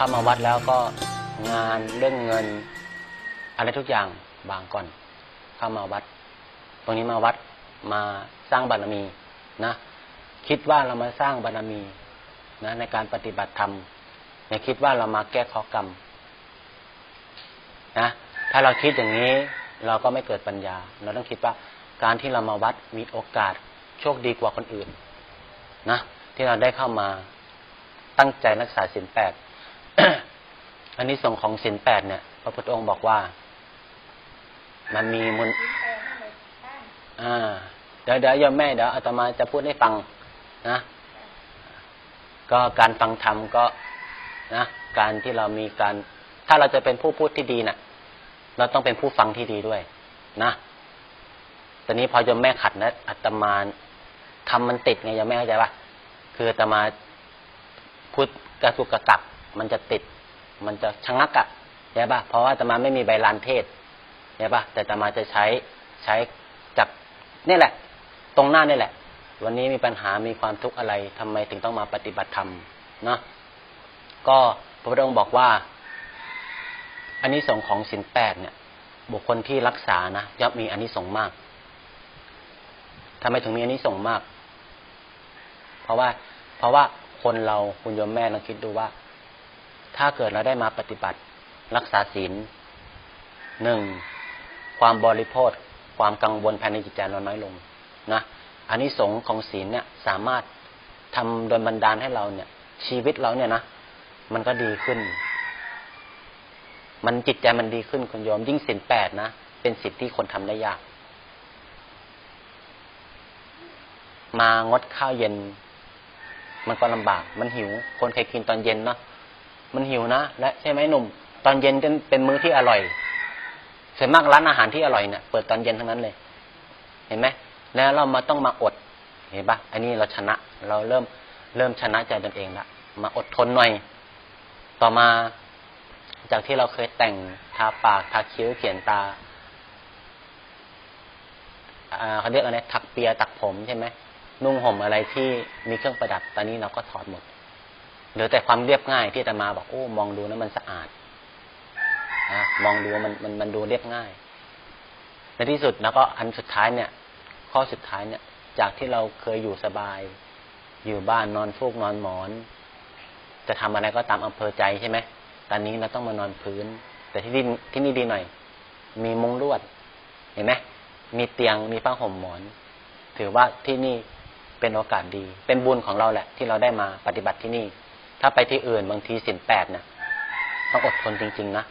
เข้ามาวัดแล้วก็งานเรื่องเงิน อะไรทุกอย่างบางก่อน เข้ามาวัด ตรงนี้มาวัดมาสร้างบารมีนะ คิดว่าเรามาสร้างบารมีนะในการปฏิบัติธรรมอย่าคิดว่าเรามาแก้ข้อกรรมนะถ้าเราคิดอย่างนี้เราก็ไม่เกิดปัญญา เราต้องคิดว่าการที่เรามาวัดมีโอกาสโชคดีกว่าคนอื่น นะ ที่เราได้เข้ามาตั้งใจรักษาศีลแปด อันนี้ส่งของศีลแปดเนี่ย พระพุทธองค์บอกว่า มันมีมุนอ่าเดี๋ยวเดี๋ยวโยมแม่เดี๋ยวอาตมาจะพูดให้ฟังนะ ก็การฟังธรรมก็นะการที่เรามีการ ถ้าเราจะเป็นผู้พูดที่ดีน่ะ เราต้องเป็นผู้ฟังที่ดีด้วย นะตอนนี้พอโยมแม่ขัดนะอาตมาทำมันติดไงโยมแม่เข้าใจปะคืออาตมาพูดกระทุกกระตัก มันจะติด มันจะชะงักอะใช่ปะเพราะว่าตมาไม่มีใบลานเทศใช่ปะแต่ตมาจะใช้ใช้จากนี่แหละ ตรงหน้านี่แหละ วันนี้มีปัญหามีความทุกข์อะไรทำไมถึงต้องมาปฏิบัติธรรมเนาะก็พระพุทธองค์บอกว่าอันนี้สงของสินแปดเนี่ย บุคคลที่รักษานะย่อมมีอันนี้สงมากทำไมถึงมีอันนี้สงมาก เพราะว่า เพราะว่าคนเราคุณโยมแม่ลองคิดดูว่า ถ้าเกิดเราได้มาปฏิบัติ รักษาศีลหนึ่งความบริโภคความกังวลภายในจิตใจเราน้อยลงนะอันนี้สงส์ของศีลเนี่ยสามารถทำโดยบันดาลให้เราเนี่ย ชีวิตเราเนี่ยนะมันก็ดีขึ้น มันจิตใจมันดีขึ้นคุณโยม ยิ่งศีลแปดนะเป็นสิทธิที่คนทำได้ยาก มางดข้าวเย็น มันก็ลำบาก มันหิว คนเคยกินตอนเย็นเนาะ มันหิวนะและใช่ไหมหนุ่ม ตอนเย็นเป็นเป็นมื้อที่อร่อยส่วนมากร้านอาหารที่อร่อยเนี่ยเปิดตอนเย็นทั้งนั้นเลย เห็นไหมแล้วเรามาต้องมาอด เห็นปะอันนี้เราชนะ เราเริ่มเริ่มชนะใจตนเองละมาอดทนหน่อย ต่อมาจากที่เราเคยแต่งทาปากทาคิ้วเขียนตาอ่าเขาเรียกอะไรถักเปียตักผมใช่ไหมนุ่งห่มอะไรที่มีเครื่องประดับตอนนี้เราก็ถอดหมด เหลือแต่ความเรียบง่ายที่อาตมาบอกโอ้มองดูนะมันสะอาดนะมองดูมันมันมันดูเรียบง่ายในที่สุดแล้วก็อันสุดท้ายเนี่ย ข้อสุดท้ายเนี่ย จากที่เราเคยอยู่สบาย อยู่บ้านนอนฟูกนอนหมอน จะทำอะไรก็ตามอำเภอใจใช่ไหมตอนนี้เราต้องมานอนพื้น แต่ที่นี่ที่นี่ดีหน่อย มีมุ้งลวด เห็นไหมมีเตียงมีผ้าห่มหมอน ถือว่าที่นี่เป็นโอกาสดี เป็นบุญของเราแหละ ที่เราได้มาปฏิบัติที่นี่ ถ้าไปที่อื่นบางทีสินแปดเนี่ยต้องอดทนจริง ๆ นะ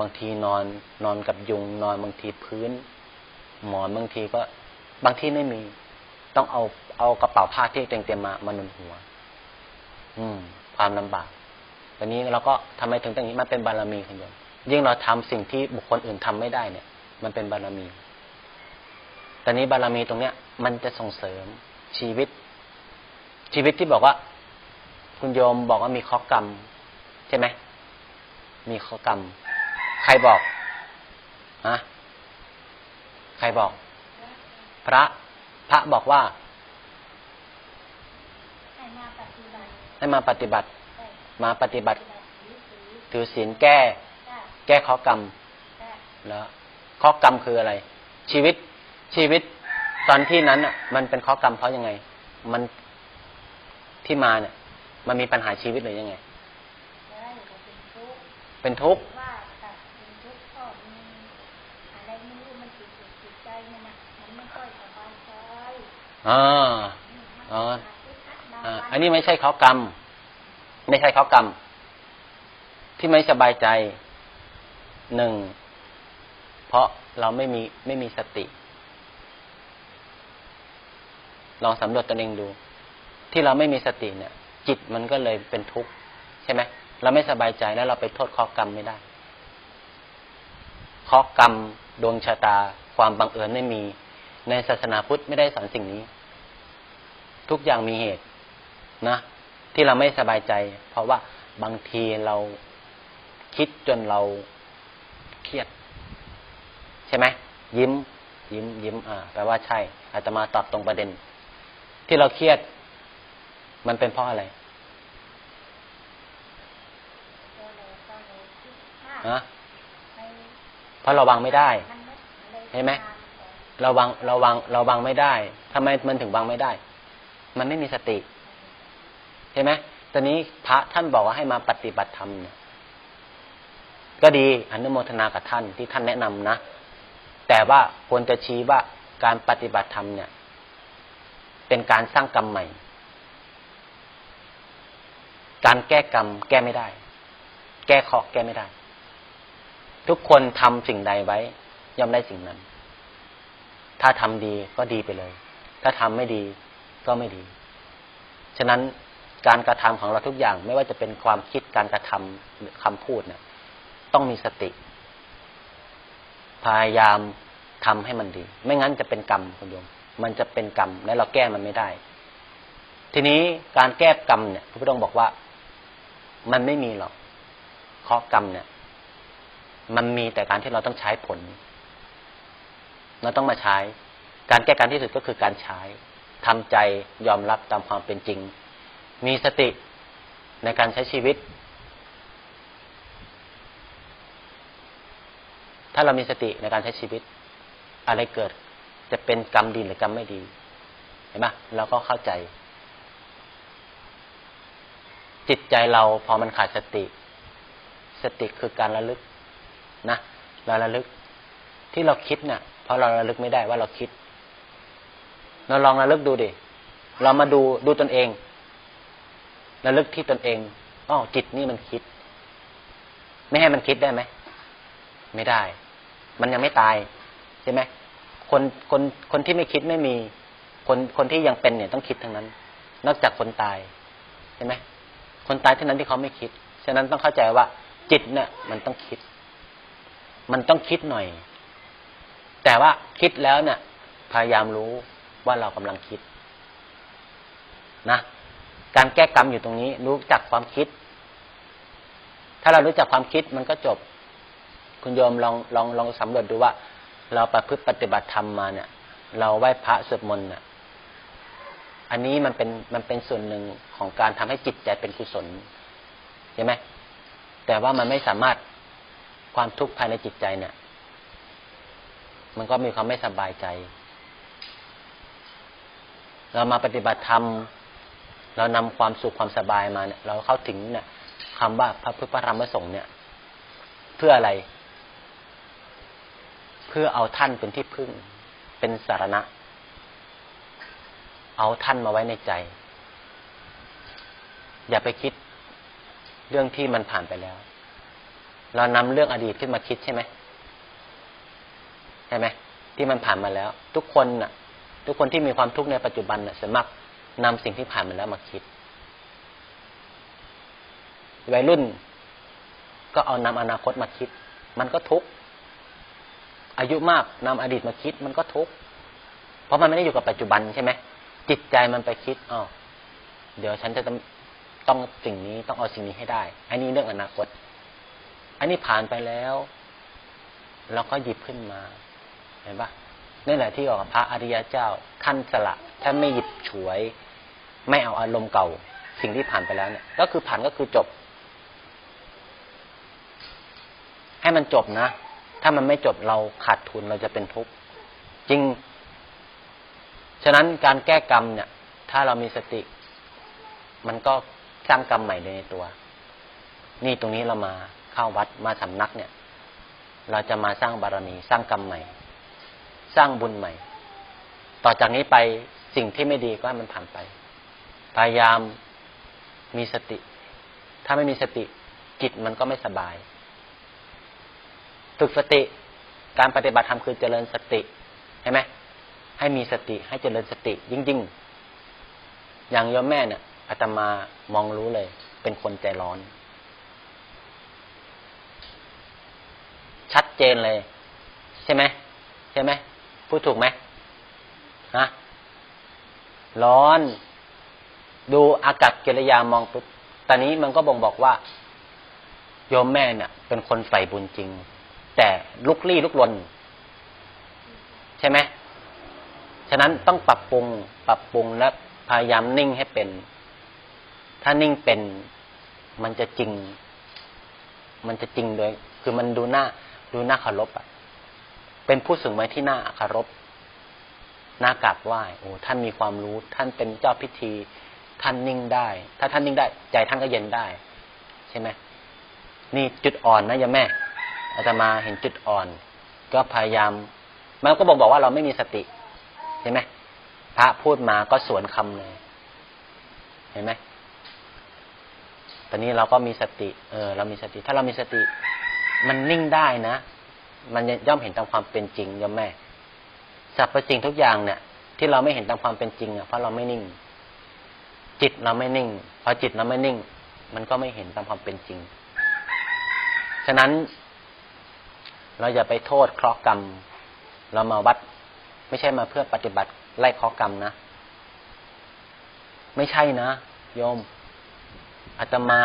บางทีนอนนอนกับยุง นอนบางทีพื้น หมอนบางทีก็บางที่ไม่มี ต้องเอาเอากระเป๋าผ้าที่เตรียมมามานุนหัว อืม ความลำบากวันนี้เราก็ทำไมถึงตรงนี้มันเป็นบารมีคุณโยมยิ่งเราทำสิ่งที่บุคคลอื่นทำไม่ได้เนี่ย มันเป็นบารมี ตอนนี้บารมีตรงเนี้ย มันจะส่งเสริมชีวิต ชีวิตที่บอกว่า คุณโยมบอกว่ามีข้อกรรม ใช่ไหม มีข้อกรรม ใครบอกฮะใครบอก พระ พระบอกว่าให้มาปฏิบัติให้มาปฏิบัติได้มาปฏิบัติปฏิบัติ ถือศีลถือศีลแก้ได้แก้ข้อกรรมได้แล้วข้อกรรมคืออะไร ชีวิตชีวิตตอนที่นั้นอะ มันเป็นข้อกรรมเพราะยังไง มันที่มาเนี่ย มันมีปัญหาชีวิตหรือยังไงได้ก็เป็นทุกข์เป็นทุกข์ว่าแต่เป็นทุกข์ก็มีอะไรไม่รู้มันติดจิตจิตใจเนี่ยนะมันไม่ค่อยสบายใจอ่าอืมอ๋อมันติดขัดบางอ่าวัอันนี้ไม่ใช่ข้อกรรม ไม่ใช่ข้อกรรม ที่ไม่สบายใจหนึ่ง เพราะเราไม่มีไม่มีสติลองสำรวจตนเองดู ที่เราไม่มีสติเนี่ย จิตมันก็เลยเป็นทุกข์ใช่ไหมเราไม่สบายใจแล้วเราไปโทษข้อกรรมไม่ได้ข้อกรรมดวงชะตา ความบังเอิญไม่มี ในศาสนาพุทธไม่ได้สอนสิ่งนี้ ทุกอย่างมีเหตุนะ ที่เราไม่สบายใจ เพราะว่าบางทีเราคิดจนเราเครียด ใช่ไหมยิ้ม ยิ้ม ยิ้ม อ่าแปลว่าใช่อาตมาตอบตรงประเด็น ที่เราเครียด มันเป็นเพราะอะไร นะไปเพราะเราวางไม่ได้มันไม่เลยเห็นไหมตาของเราวางเราวางเราวางไม่ได้ทำไมมันถึงวางไม่ได้ มันไม่มีสติใช่ไหมตอนนี้พระท่านบอกว่าให้มาปฏิบัติธรรมเนี่ยก็ดีอนุโมทนากับท่านที่ท่านแนะนำนะ แต่ว่าควรจะชี้ว่าการปฏิบัติธรรมเนี่ย เป็นการสร้างกรรมใหม่ การแก้กรรมแก้ไม่ได้ แก้เคราะห์แก้ไม่ได้ ทุกคนทำสิ่งใดไว้ ย่อมได้สิ่งนั้น ถ้าทำดีก็ดีไปเลย ถ้าทำไม่ดีก็ไม่ดี ฉะนั้นการกระทำของเราทุกอย่าง ไม่ว่าจะเป็นความคิดการกระทำหรือคำพูดเนี่ยต้องมีสติ พยายามทำให้มันดี ไม่งั้นจะเป็นกรรมคุณโยม มันจะเป็นกรรมและเราแก้มันไม่ได้ ทีนี้การแก้กรรมเนี่ยพระพุทธองค์บอกว่า มันไม่มีหรอกเคราะกรรมเนี่ย มันมีแต่การที่เราต้องใช้ผล เราต้องมาใช้ การแก้การที่สุดก็คือการใช้ทำใจยอมรับตามความเป็นจริง มีสติในการใช้ชีวิต ถ้าเรามีสติในการใช้ชีวิต อะไรเกิดจะเป็นกรรมดีหรือกรรมไม่ดี เห็นไหมเราก็เข้าใจ จิตใจเราพอมันขาดสติ สติคือการระลึก นะเราระลึกที่เราคิดเนี่ยเพราะเราระลึกไม่ได้ว่าเราคิด เราลองระลึกดูดิ เรามาดูดูตนเองระลึกที่ตนเองอ๋อจิตนี่มันคิด ไม่ให้มันคิดได้ไหม ไม่ได้ มันยังไม่ตายใช่ไหมคนคนคนที่ไม่คิดไม่มี คนคนที่ยังเป็นเนี่ยต้องคิดทั้งนั้น นอกจากคนตายใช่ไหมคนตายเท่านั้นที่เขาไม่คิด ฉะนั้นต้องเข้าใจว่า จิตเนี่ยมันต้องคิด มันต้องคิดหน่อย แต่ว่าคิดแล้วเนี่ยพยายามรู้ว่าเรากำลังคิด นะ การแก้กรรมอยู่ตรงนี้ รู้จักความคิด ถ้าเรารู้จักความคิดมันก็จบ คุณโยมลองลองลองสำรวจดูว่า เราประพฤติปฏิบัติธรรมมาเนี่ย เราไหว้พระสวดมนต์เนี่ยอันนี้มันเป็นมันเป็นส่วนหนึ่งของการทำให้จิตใจเป็นกุศลใช่ไหมแต่ว่ามันไม่สามารถ ความทุกข์ภายในจิตใจเนี่ย มันก็มีความไม่สบายใจ เรามาปฏิบัติธรรม เรานำความสุขความสบายมาเนี่ย เราเข้าถึงเนี่ยคำว่าพระพุทธธรรมพระสงฆ์เนี่ย เพื่ออะไร เพื่อเอาท่านเป็นที่พึ่ง เป็นสารณะ เอาท่านมาไว้ในใจ อย่าไปคิดเรื่องที่มันผ่านไปแล้ว เรานำเรื่องอดีตขึ้นมาคิดใช่ไหมใช่ไหมที่มันผ่านมาแล้ว ทุกคนน่ะ ทุกคนที่มีความทุกข์ในปัจจุบันน่ะส่วนมากนำสิ่งที่ผ่านมาแล้วมาคิดวัยรุ่น ก็เอานำอนาคตมาคิด มันก็ทุกข์อายุมากนำอดีตมาคิด มันก็ทุกข์เพราะมันไม่ได้อยู่กับปัจจุบันใช่ไหมจิตใจมันไปคิดอ๋อเดี๋ยวฉันจะต้องต้องสิ่งนี้ต้องเอาสิ่งนี้ให้ได้อันนี้เรื่องอนาคต อันนี้ผ่านไปแล้วเราก็หยิบขึ้นมา เห็นปะนี่แหละที่บอกพระอริยเจ้าท่านสละท่านไม่หยิบฉวย ไม่เอาอารมณ์เก่า สิ่งที่ผ่านไปแล้วเนี่ย ก็คือผ่านก็คือจบ ให้มันจบนะ ถ้ามันไม่จบเราขาดทุนเราจะเป็นทุกข์จริง ฉะนั้นการแก้กรรมเนี่ย ถ้าเรามีสติ มันก็สร้างกรรมใหม่ในตัว นี่ตรงนี้เรามา เข้าวัดมาสำนักเนี่ย เราจะมาสร้างบารมีสร้างกรรมใหม่ สร้างบุญใหม่ ต่อจากนี้ไปสิ่งที่ไม่ดีก็ให้มันผ่านไป พยายามมีสติ ถ้าไม่มีสติจิตมันก็ไม่สบาย ฝึกสติการปฏิบัติธรรมคือเจริญสติใช่ไหมให้มีสติให้เจริญสติยิ่งๆอย่างโยมแม่เนี่ยอาตมามองรู้เลย เป็นคนใจร้อน ชัดเจนเลย ใช่ไหมใช่ไหมพูดถูกไหมฮะร้อน ดูอากับกิริยามองปุ๊บตอนนี้มันก็บ่งบอกว่า โยมแม่เนี่ย เป็นคนใฝ่บุญจริง แต่ลุกลี้ลุกลน ใช่ไหมฉะนั้นต้องปรับปรุง ปรับปรุงและพยายามนิ่งให้เป็น ถ้านิ่งเป็นมันจะจริง มันจะจริงโดย คือมันดูหน้า ดูน้าเคารพอะ เป็นผู้สูงวัยที่น่าเคารพน่ากราบไหว้โอ้ท่านมีความรู้ ท่านเป็นเจ้าพิธี ท่านนิ่งได้ ถ้าท่านนิ่งได้ ใจท่านก็เย็นได้ ใช่ไหมนี่จุดอ่อนนะยมแม่อาตมาเห็นจุดอ่อน ก็พยายามมันก็บอกบอกว่าเราไม่มีสติใช่ไหมพระพูดมาก็สวนคำเลย เห็นไหมตอนนี้เราก็มีสติ เออ เรามีสติ ถ้าเรามีสติ มันนิ่งได้นะ มันย่อมเห็นตามความเป็นจริงยมแม่สรรพสิ่งทุกอย่างเนี่ย ที่เราไม่เห็นตามความเป็นจริงอะเพราะเราไม่นิ่ง จิตเราไม่นิ่งพอจิตเราไม่นิ่ง มันก็ไม่เห็นตามความเป็นจริง ฉะนั้นเราอย่าไปโทษเคราะห์กรรม เรามาวัด ไม่ใช่มาเพื่อปฏิบัติไล่เคราะห์กรรมนะ ไม่ใช่นะโยมอาตมา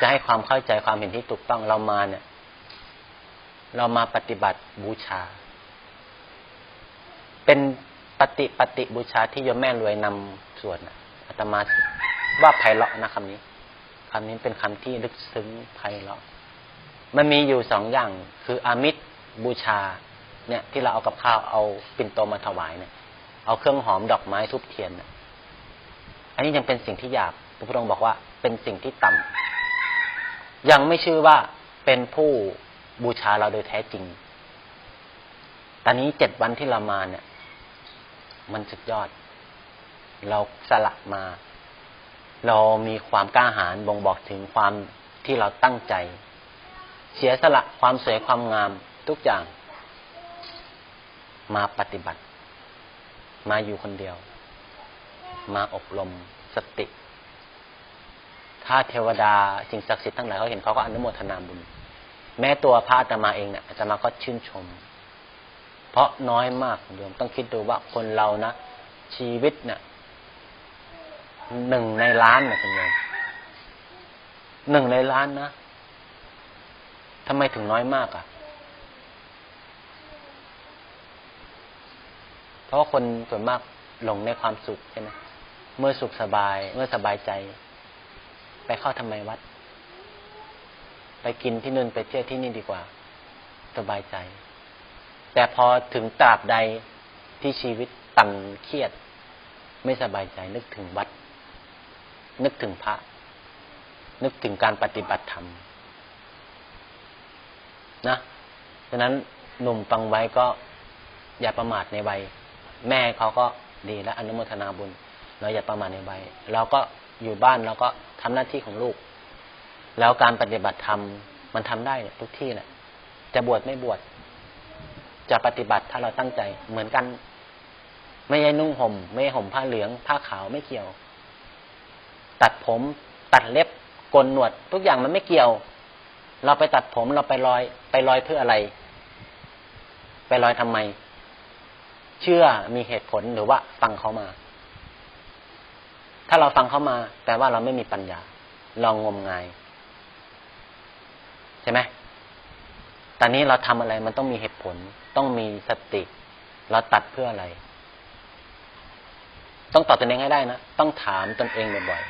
จะให้ความเข้าใจความเห็นที่ถูกต้องเรามาเนี่ย เรามาปฏิบัติบูชา เป็นปฏิปฏิบูชาที่โยมแม่รวยนำสวดน่ะอาตมาว่าไพเราะนะคำนี้คำนี้เป็นคำที่ลึกซึ้งไพเราะมันมีอยู่สองอย่าง คืออามิตรบูชา เนี่ย ที่เราเอากับข้าวเอาปิ่นโตมาถวายเนี่ย เอาเครื่องหอมดอกไม้ทุบเทียนอันนี้ยังเป็นสิ่งที่หยาบพระพุทธองค์บอกว่าเป็นสิ่งที่ต่ำ ยังไม่ชื่อว่าเป็นผู้บูชาเราโดยแท้จริง ตอนนี้เจ็ดวันที่เรามาเนี่ย มันสุดยอด เราสละมา เรามีความกล้าหาญบ่งบอกถึงความที่เราตั้งใจ เสียสละความสวยความงามทุกอย่าง มาปฏิบัติ มาอยู่คนเดียว มาอบรมสติ ถ้าเทวดาสิ่งศักดิ์สิทธิ์ทั้งหลายเขาเห็นเขาก็อนุโมทนาบุญ แม้ตัวพระอาตมาเองเนี่ยอาตมาก็ชื่นชม เพราะน้อยมากโยมต้องคิดดูว่าคนเรานะชีวิตเนี่ยหนึ่งในล้านนะคุณโยมหนึ่งในล้านนะทำไมถึงน้อยมากอะ่ะ เพราะคนส่วนมากหลงในความสุขใช่ไหมเมื่อสุขสบาย เมื่อสบายใจ ไปเข้าทำไมวัด ไปกินที่นู่นไปเที่ยวที่นี่ดีกว่า สบายใจ แต่พอถึงตราบใดที่ชีวิตตันเครียด ไม่สบายใจ นึกถึงวัด นึกถึงพระ นึกถึงการปฏิบัติธรรมนะฉะนั้นหนุ่มฟังไว้ก็อย่าประมาทในวัย แม่เขาก็ดีและอนุโมทนาบุญ เราอย่าประมาทในวัยเราก็ อยู่บ้านเราก็ทำหน้าที่ของลูก แล้วการปฏิบัติธรรมมันทำได้ทุกที่แหละจะบวชไม่บวชจะปฏิบัติถ้าเราตั้งใจเหมือนกัน ไม่ใช่นุ่งห่ม ไม่ห่มผ้าเหลือง ผ้าขาวไม่เกี่ยว ตัดผมตัดเล็บโกนหนวด ทุกอย่างมันไม่เกี่ยว เราไปตัดผมเราไปลอย ไปลอยเพื่ออะไร ไปลอยทำไม เชื่อมีเหตุผลหรือว่าฟังเขามา ถ้าเราฟังเข้ามาแต่ว่าเราไม่มีปัญญา ลองงมงาย ใช่ไหมตอนนี้เราทำอะไรมันต้องมีเหตุผล ต้องมีสติ เราตัดเพื่ออะไร ต้องตอบตนเองให้ได้นะ ต้องถามตนเองบ่อย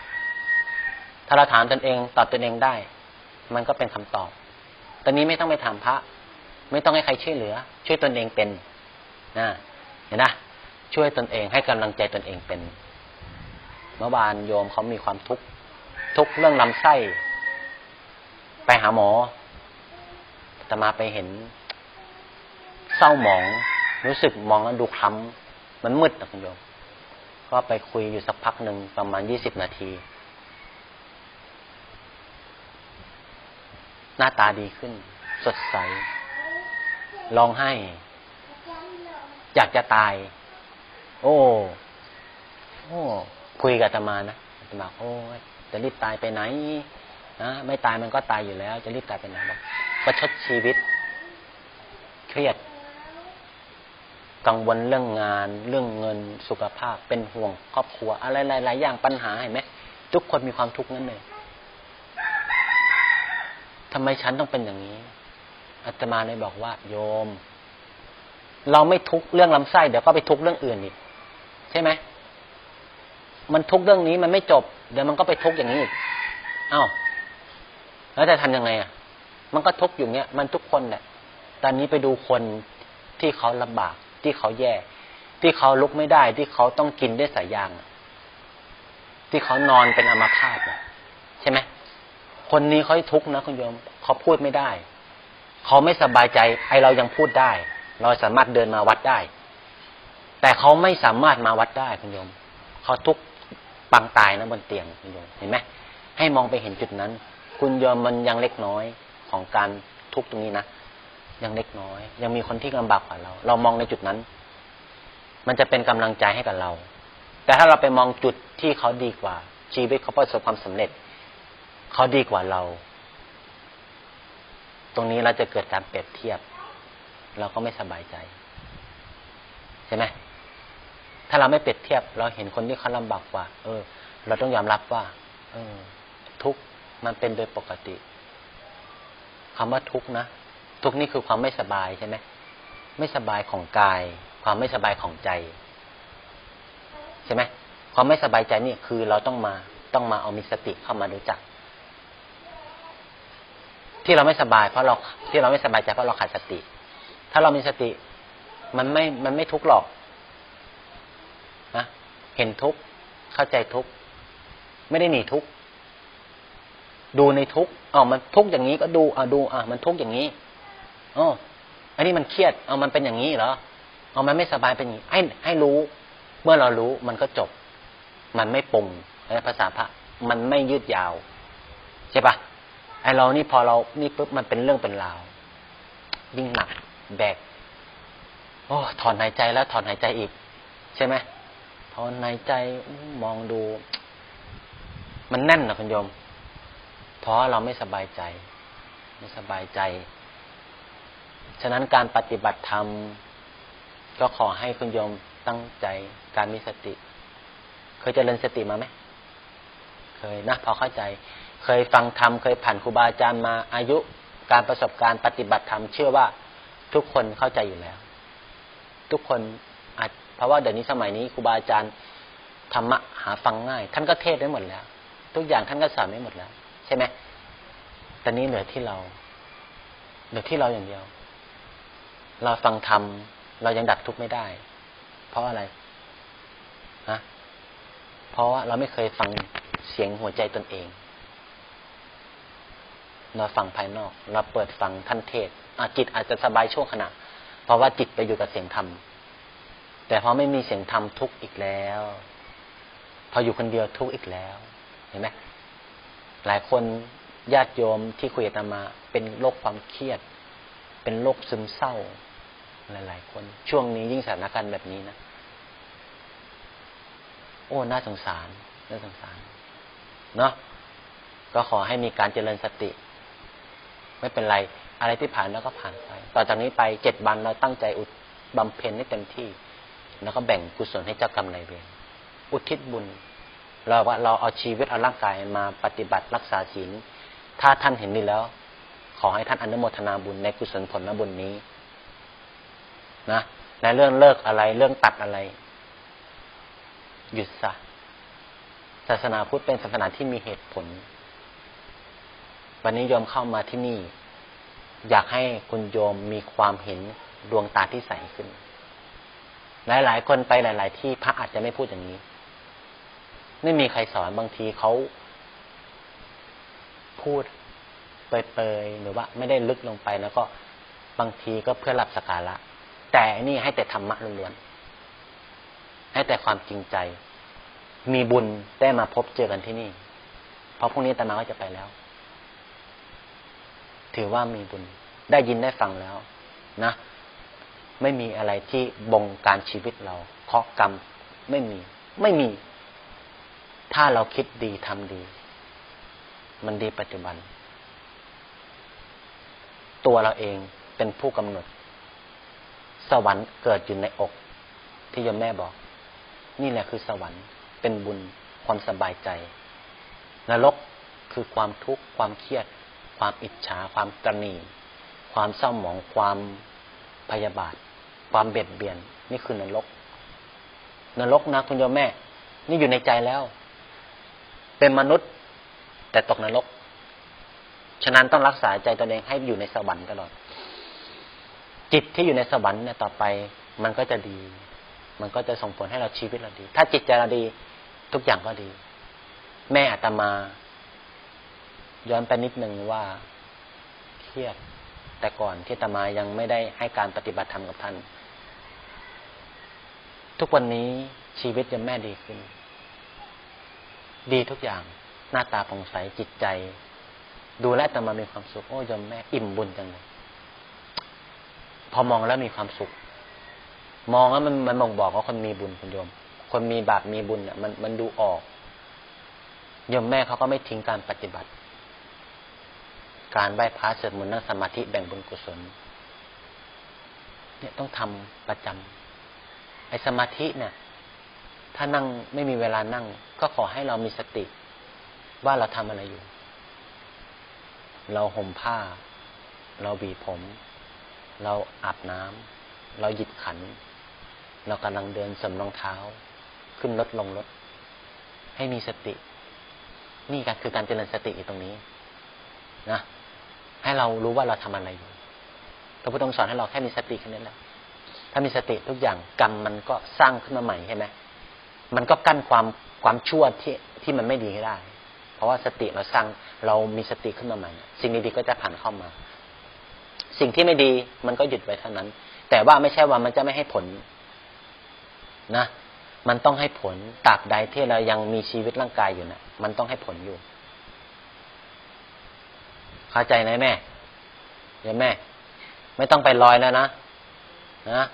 ๆ ถ้าเราถามตนเองตอบตนเองได้ มันก็เป็นคำตอบ ตอนนี้ไม่ต้องไปถามพระ ไม่ต้องให้ใครช่วยเหลือ ช่วยตนเองเป็นนะเห็นนะช่วยตนเองให้กำลังใจตนเองเป็น เมื่อวานโยมเขามีความทุกข์ทุกเรื่องลำไส้ ไปหาหมอแต่มาไปเห็น เศร้าหมอง รู้สึกมองแล้วดูคล้ำมันมืดนะคุณโยม ก็ไปคุยอยู่สักพักหนึ่งประมาณยี่สิบนาที หน้าตาดีขึ้น สดใสร้องไห้ อยากจะตาย โอ้ โอ้ คุยกับอาตมานะอาตมาโอ้ยจะรีบตายไปไหนนะไม่ตายมันก็ตายอยู่แล้ว จะรีบตายไปไหนบอกประชดชีวิต เครียด กังวลเรื่องงาน เรื่องเงินสุขภาพเป็นห่วง ครอบครัว อะไรหลายๆอย่างปัญหาเห็นไหมทุกคนมีความทุกข์นั่นเลยทำไมฉันต้องเป็นอย่างนี้อาตมาเลยบอกว่า โยม เราไม่ทุกข์เรื่องลำไส้เดี๋ยวก็ไปทุกข์เรื่องอื่นอีกใช่ไหม มันทุกเรื่องนี้มันไม่จบ เดี๋ยวมันก็ไปทุกอย่างนี้อีกอ้าวแล้วจะทำยังไงอะ มันก็ทุกอยู่เนี้ยมันทุกคนแหละตอนนี้ไปดูคนที่เขาลำบาก ที่เขาแย่ ที่เขาลุกไม่ได้ ที่เขาต้องกินด้วยสายยาง ที่เขานอนเป็นอัมพาตใช่ไหมคนนี้เขาทุกข์นะคุณโยมเขาพูดไม่ได้ เขาไม่สบายใจ ไอเรายังพูดได้ เราสามารถเดินมาวัดได้ แต่เขาไม่สามารถมาวัดได้คุณโยมเขาทุกข์ ปางตายนะบนเตียงคุณโยมเห็นไหมให้มองไปเห็นจุดนั้น คุณโยมมันยังเล็กน้อยของการทุกตรงนี้นะยังเล็กน้อย ยังมีคนที่ลำบากกว่าเรา เรามองในจุดนั้น มันจะเป็นกำลังใจให้กับเรา แต่ถ้าเราไปมองจุดที่เขาดีกว่า ชีวิตเขาประสบความสำเร็จ เขาดีกว่าเรา ตรงนี้เราจะเกิดการเปรียบเทียบ เราก็ไม่สบายใจ ใช่ไหม ถ้าเราไม่เปรียบเทียบ เราเห็นคนที่เขาลำบากกว่า เออ เราต้องยอมรับว่า เออ ทุกมันเป็นโดยปกติคำว่าทุกนะทุกนี่คือความไม่สบายใช่ไหมไม่สบายของกาย ความไม่สบายของใจ ใช่ไหมความไม่สบายใจนี่คือเราต้องมาต้องมาเอามีสติเข้ามารู้จัก ที่เราไม่สบาย เพราะเราที่เราไม่สบายใจเพราะเราขาดสติ ถ้าเรามีสติ มันไม่มันไม่ทุกข์หรอก ห็นทุกข์เข้าใจทุกข์ไม่ได้หนีทุกข์ดูในทุกข์อ๋อมันทุกข์อย่างนี้ก็ดูอ่าดูอ่ามันทุกข์อย่างนี้อ๋ออันนี้มันเครียดเอามันเป็นอย่างนี้เหรอเอามันไม่สบายเป็นอย่างนี้ให้ให้รู้ เมื่อเรารู้มันก็จบ มันไม่ปรุงภาษาพระ มันไม่ยืดยาว ใช่ปะไอเรานี่พอเรานี่ปุ๊บมันเป็นเรื่องเป็นราว ยิ่งหนักแบกโอ้ถอนหายใจแล้วถอนหายใจอีก ใช่ไหม ถอนหายใจมองดู มันแน่นนะคุณโยมเพราะเราไม่สบายใจ ไม่สบายใจ ฉะนั้นการปฏิบัติธรรม ก็ขอให้คุณโยมตั้งใจการมีสติ เคยเจริญสติมาไหมเคยนะพอเข้าใจ เคยฟังธรรมเคยผ่านครูบาอาจารย์มาอายุการประสบการณ์ปฏิบัติธรรมเชื่อว่าทุกคนเข้าใจอยู่แล้ว ทุกคน เพราะว่าเดี๋ยวนี้สมัยนี้ครูบาอาจารย์ธรรมะหาฟังง่าย ท่านก็เทศได้หมดแล้ว ทุกอย่างท่านก็สอนได้หมดแล้ว ใช่ไหมแต่นี้เหลือที่เรา เหลือที่เราอย่างเดียว เราฟังธรรมเรายังดับทุกข์ไม่ได้ เพราะอะไรฮะเพราะว่าเราไม่เคยฟังเสียงหัวใจตนเอง เราฟังภายนอก เราเปิดฟังท่านเทศอาจิตอาจจะสบายช่วงขณะ เพราะว่าจิตไปอยู่กับเสียงธรรม แต่พอไม่มีเสียงธรรมทุกข์อีกแล้ว พออยู่คนเดียวทุกข์อีกแล้ว เห็นไหมหลายคนญาติโยมที่คุยกับอาตมาเป็นโรคความเครียด เป็นโรคซึมเศร้า หลาย ๆ คนช่วงนี้ยิ่งสถานการณ์แบบนี้นะโอ้น่าสงสารน่าสงสารเนาะก็ขอให้มีการเจริญสติ ไม่เป็นไร อะไรที่ผ่านแล้วก็ผ่านไป ต่อจากนี้ไปเจ็ดวันเราตั้งใจอุดบำเพ็ญให้เต็มที่ แล้วก็แบ่งกุศลให้เจ้ากรรมนายเวรอุทิศบุญ เราว่าเราเอาชีวิตเอาร่างกายมาปฏิบัติรักษาศีลถ้าท่านเห็นดีแล้ว ขอให้ท่านอนุโมทนาบุญในกุศลผลบุญนี้ นะในเรื่องเลิกอะไรเรื่องตัดอะไร หยุดซะศาสนาพุทธเป็นศาสนาที่มีเหตุผล วันนี้โยมเข้ามาที่นี่ อยากให้คุณโยมมีความเห็นดวงตาที่ใสขึ้น หลาย ๆ คนไปหลาย ๆ ที่พระอาจจะไม่พูดอย่างนี้ ไม่มีใครสอนบางทีเขาพูดเปยๆหรือว่าไม่ได้ลึกลงไปแล้วก็บางทีก็เพื่อรับสกการะ แต่นี่ให้แต่ธรรมะล้วนๆให้แต่ความจริงใจ มีบุญได้มาพบเจอกันที่นี่ เพราะพรุ่งนี้ตามาก็จะไปแล้ว ถือว่ามีบุญได้ยินได้ฟังแล้ว นะ ไม่มีอะไรที่บงการชีวิตเราเคาะกรรมไม่มี ไม่มี ถ้าเราคิดดีทำดี มันดีปัจจุบัน ตัวเราเองเป็นผู้กำหนด สวรรค์เกิดอยู่ในอก ที่ยมแม่บอก นี่แหละคือสวรรค์เป็นบุญความสบายใจ นรกคือความทุกข์ความเครียด ความอิจฉา ความตรณี ความเศร้าหมองความพยาบาท ความเบียดเบียน นี่คือนรก นรกนะคุณโยมแม่ นี่อยู่ในใจแล้ว เป็นมนุษย์ แต่ตกนรก ฉะนั้นต้องรักษาใจตัวเองให้อยู่ในสวรรค์ตลอด จิตที่อยู่ในสวรรค์เนี่ยต่อไป มันก็จะดี มันก็จะส่งผลให้เราชีวิตเราดี ถ้าจิตใจเราดี ทุกอย่างก็ดี แม่อาตมา ย้อนไปนิดนึงว่าเครียดแต่ก่อนที่อาตมายังไม่ได้ให้การปฏิบัติธรรมกับท่าน ทุกวันนี้ชีวิตยังแม่ดีขึ้น ดีทุกอย่าง หน้าตาผ่องใสจิตใจ ดูแลวอาตมามีความสุขโอ้ยมแม่อิ่มบุญจังเลยพอมองแล้วมีความสุข มองแล้วมันมันมองบอกว่าคนมีบุญคุณโยม คนมีบาปมีบุญเนี่ยมันมันดูออกโยมแม่เขาก็ไม่ทิ้งการปฏิบัติ การไหว้พระสวดมนต์นั่งสมาธิแบ่งบุญกุศล เนี่ยต้องทำประจำ ไอ้สมาธิเนี่ยถ้านั่งไม่มีเวลานั่ง ก็ขอให้เรามีสติ ว่าเราทำอะไรอยู่ เราห่มผ้า เราบีบผม เราอาบน้ำเราหยิบขัน เรากำลังเดินสวมรองเท้า ขึ้นรถลงรถ ให้มีสติ นี่ก็คือการเจริญสติอยู่ตรงนี้ นะ ให้เรารู้ว่าเราทำอะไรอยู่พระพุทธองค์สอนให้เราแค่มีสติแค่นั้นแหละ ถ้ามีสติทุกอย่างกรรมมันก็สร้างขึ้นมาใหม่ใช่ไหมมันก็กั้นความความชั่วที่ที่มันไม่ดีให้ได้ เพราะว่าสติเราสร้างเรามีสติขึ้นมาใหม่ สิ่งดีๆก็จะผ่านเข้ามา สิ่งที่ไม่ดีมันก็หยุดไว้เท่านั้น แต่ว่าไม่ใช่ว่ามันจะไม่ให้ผลนะ มันต้องให้ผลตราบใดที่เรายังมีชีวิตร่างกายอยู่นะมันต้องให้ผลอยู่ เข้าใจไหมแม่เดี๋ยวแม่ ไม่ต้องไปลอยแล้วนะนะ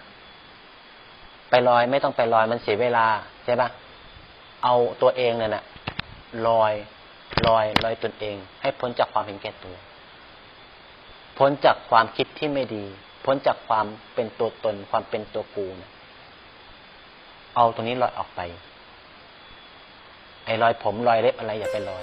ไปลอยไม่ต้องไปลอยมันเสียเวลาใช่ปะเอาตัวเองเนี่ยนะลอยลอยลอยตนเอง ให้พ้นจากความเห็นแก่ตัว พ้นจากความคิดที่ไม่ดี พ้นจากความเป็นตัวตน ความเป็นตัวกูเนี่ยเอาตรงนี้ลอยออกไป ไอ้รอยผมรอยเล็บอะไรอย่าไปลอย